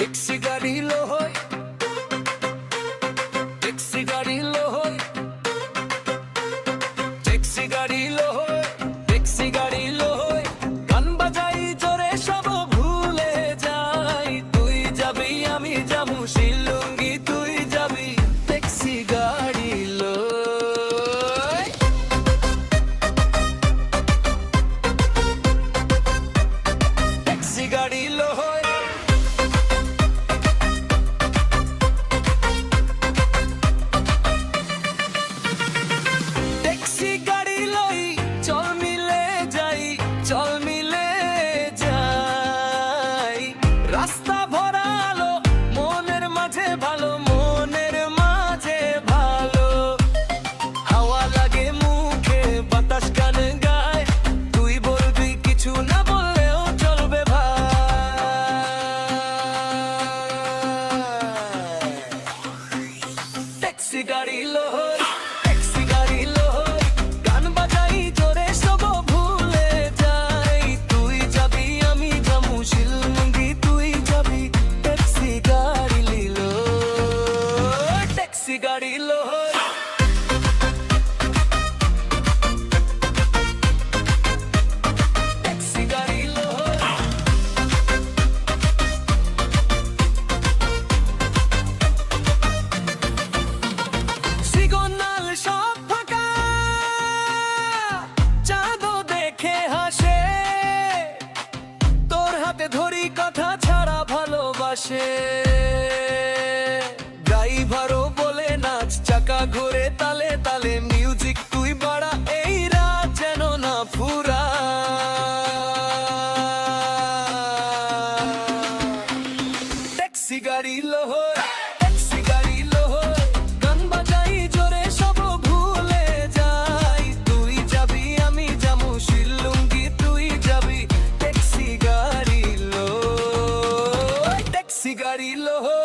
Taxi গাড়ি লোহই taxi গাড়ি taxi গাড়ি লোহর ট্যাক্সি গাড়ি গান বাজাই জোরে সব ভুলে যাই। তুই যাবি আমি যাব তুই যাবি ট্যাক্সি গাড়ি লিলো ট্যাক্সি গাড়ি লোহর। আসে। ড্রাইভারও বলে, নাচ চাকা ঘুরে, তালে তালে মিউজিক তুই বাড়া, এই রাত যেন না ফুরা। ট্যাক্সি গাড়ি লোহ ট্যাক্সি গাড়ি লোহ গান বাজা सिगारी लोहो